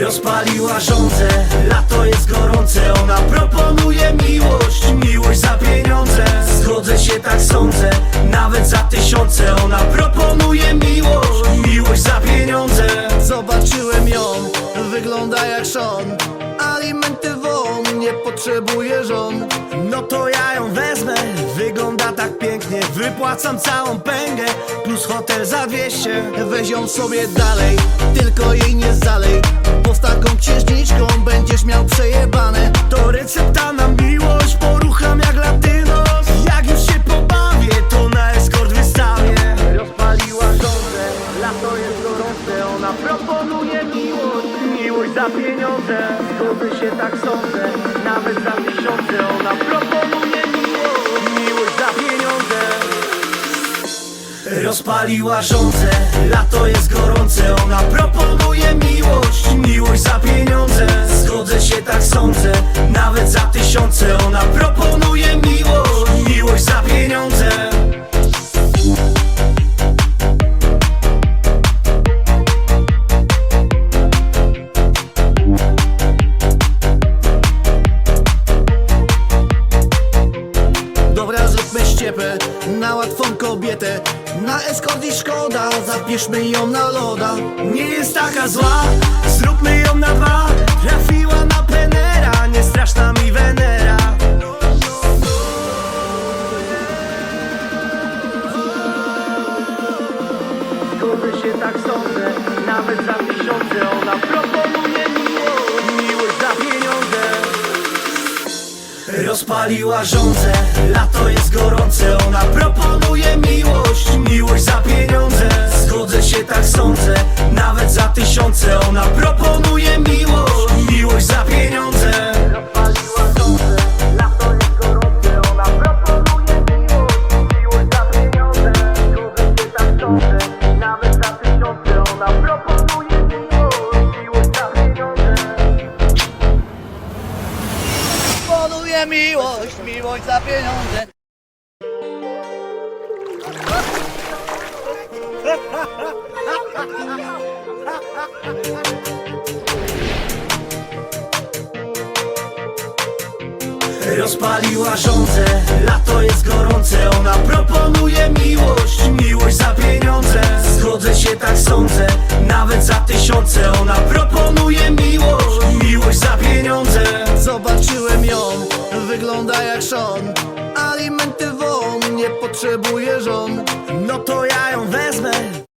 Rozpaliła żądzę, lato jest gorące Ona proponuje miłość, miłość potrzebuje żon. No to ja ją wezmę, wygląda tak pięknie. Wypłacam całą pęgę, plus hotel za 200 Weź ją sobie dalej, tylko jej nie zalej. Bo z taką księżniczką będziesz miał przejebane. To recepta na miłość, porucham jak latynos. Jak już się pobawię, to na eskort wystawię. Rozpaliła żądzę, lato jest gorące. Ona proponuje miłość, miłość za pieniądze. Zgodzę się, tak sądzę, tysiące Ona proponuje miłość, miłość za pieniądze. Rozpaliła żądzę, lato jest gorące Ona proponuje ściepę na łatwą kobietę. Na eskort i szkoda, zapiszmy ją na loda. Nie jest taka zła, zróbmy ją na dwa. Trafiła na penera, nie straszna mi Wenera. Zgodzę się, tak sądzę, nawet za tysiące Ona proponuje miłość, miłość za pieniądze. Rozpaliła żądzę, lato sądzę, nawet za tysiące. Ona proponuje miłość, miłość za pieniądze. Proponuje miłość, miłość za pieniądze Rozpaliła żądzę, lato jest gorące. Ona proponuje miłość, miłość za pieniądze. Zgodzę się, tak sądzę, nawet za tysiące. Ona proponuje miłość, miłość za pieniądze. Zobaczyłem ją, wygląda jak Sean Alimenty won, nie potrzebuje żon. No to ja ją wezmę,